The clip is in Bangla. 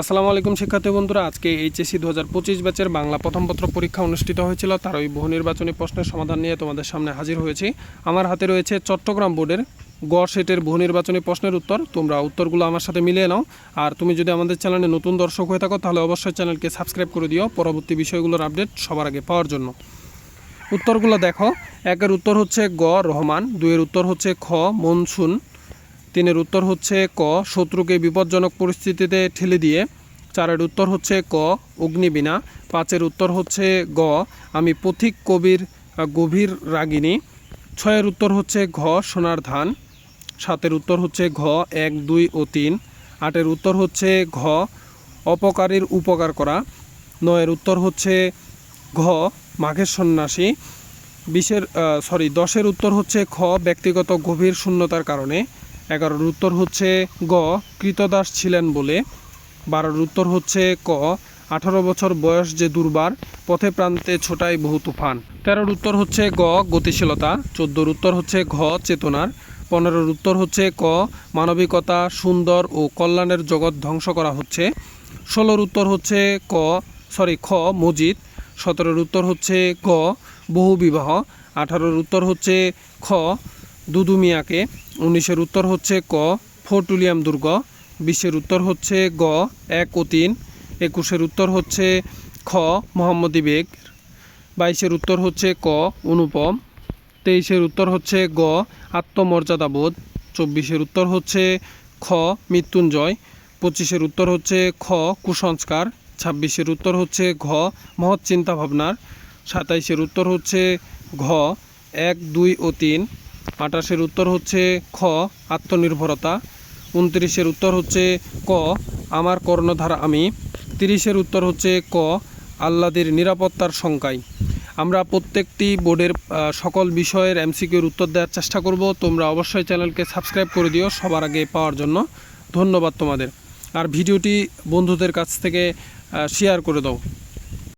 আসসালামু আলাইকুম শিক্ষার্থী বন্ধুরা, আজকে এইচএসসি দু হাজার পঁচিশ ব্যাচের বাংলা প্রথম পত্র পরীক্ষা অনুষ্ঠিত হয়েছিল, তার ওই বহু নির্বাচনী প্রশ্নের সমাধান নিয়ে তোমাদের সামনে হাজির হয়েছি। আমার হাতে রয়েছে চট্টগ্রাম বোর্ডের গ সেটের বহু নির্বাচনী প্রশ্নের উত্তর, তোমরা উত্তরগুলো আমার সাথে মিলিয়ে নাও। আর তুমি যদি আমাদের চ্যানেলে নতুন দর্শক হয়ে থাকো, তাহলে অবশ্যই চ্যানেলকে সাবস্ক্রাইব করে দিও, পরবর্তী বিষয়গুলোর আপডেট সবার আগে পাওয়ার জন্য। উত্তরগুলো দেখো, একের উত্তর হচ্ছে গ রহমান, দুইয়ের উত্তর হচ্ছে খ মনসুন তিনের উত্তর হচ্ছে ক, শত্রুকে বিপজ্জনক পরিস্থিতিতে ঠেলে দিয়ে। চারের উত্তর হচ্ছে ক, অগ্নিবীণা। পাঁচের উত্তর হচ্ছে গ, আমি পথিক কবির গভীর রাগিনী। ছয়ের উত্তর হচ্ছে ঘ, সোনার ধান। সাতের উত্তর হচ্ছে ঘ, এক, দুই ও তিন। আটের উত্তর হচ্ছে ঘ, অপকারীর উপকার করা। নয়ের উত্তর হচ্ছে ঘ, মাঘের সন্ন্যাসী। বিশের সরি দশের উত্তর হচ্ছে খ, ব্যক্তিগত গভীর শূন্যতার কারণে। এগারোর উত্তর হচ্ছে গ, কৃতদাস ছিলেন বলে। বারোর উত্তর হচ্ছে ক, আঠারো বছর বয়স যে দুর্বার, পথে প্রান্তে ছোটাই বহু তুফান। তেরোর উত্তর হচ্ছে গ, গতিশীলতা। চোদ্দোর উত্তর হচ্ছে ঘ, চেতনার। পনেরোর উত্তর হচ্ছে ক, মানবিকতা, সুন্দর ও কল্যাণের জগৎ ধ্বংস করা হচ্ছে। ষোলোর উত্তর হচ্ছে ক, সরি, খ, মজিদ। সতেরোর উত্তর হচ্ছে গ, বহু বিবাহ। আঠারোর উত্তর হচ্ছে খ দুদু মিয়াকে উনিশের উত্তর হচ্ছে ক, ফোর্টুলিয়াম দুর্গ। বিশের উত্তর হচ্ছে গ, এক ও তিন। একুশের উত্তর হচ্ছে খ, মোহাম্মদী বেগ বাইশের উত্তর হচ্ছে ক, অনুপম। তেইশের উত্তর হচ্ছে গ আত্মমর্যাদাবোধ চব্বিশের উত্তর হচ্ছে খ, মৃত্যুঞ্জয়। পঁচিশের উত্তর হচ্ছে খ, কুসংস্কার। ছাব্বিশের উত্তর হচ্ছে ঘ, মহৎ চিন্তাভাবনার। সাতাইশের উত্তর হচ্ছে ঘ, এক, দুই ও তিন। আঠাশের উত্তর হচ্ছে খ, আত্মনির্ভরতা। উনত্রিশের উত্তর হচ্ছে ক, আমার কর্ণধার আমি। তিরিশের উত্তর হচ্ছে ক আল্লাদের নিরাপত্তার শঙ্কায় আমরা প্রত্যেকটি বোর্ডের সকল বিষয়ের এমসিকিউর উত্তর দেওয়ার চেষ্টা করব। তোমরা অবশ্যই চ্যানেলকে সাবস্ক্রাইব করে দিও সবার আগে পাওয়ার জন্য। ধন্যবাদ তোমাদের। আর ভিডিওটি বন্ধুদের কাছ থেকে শেয়ার করে দাও।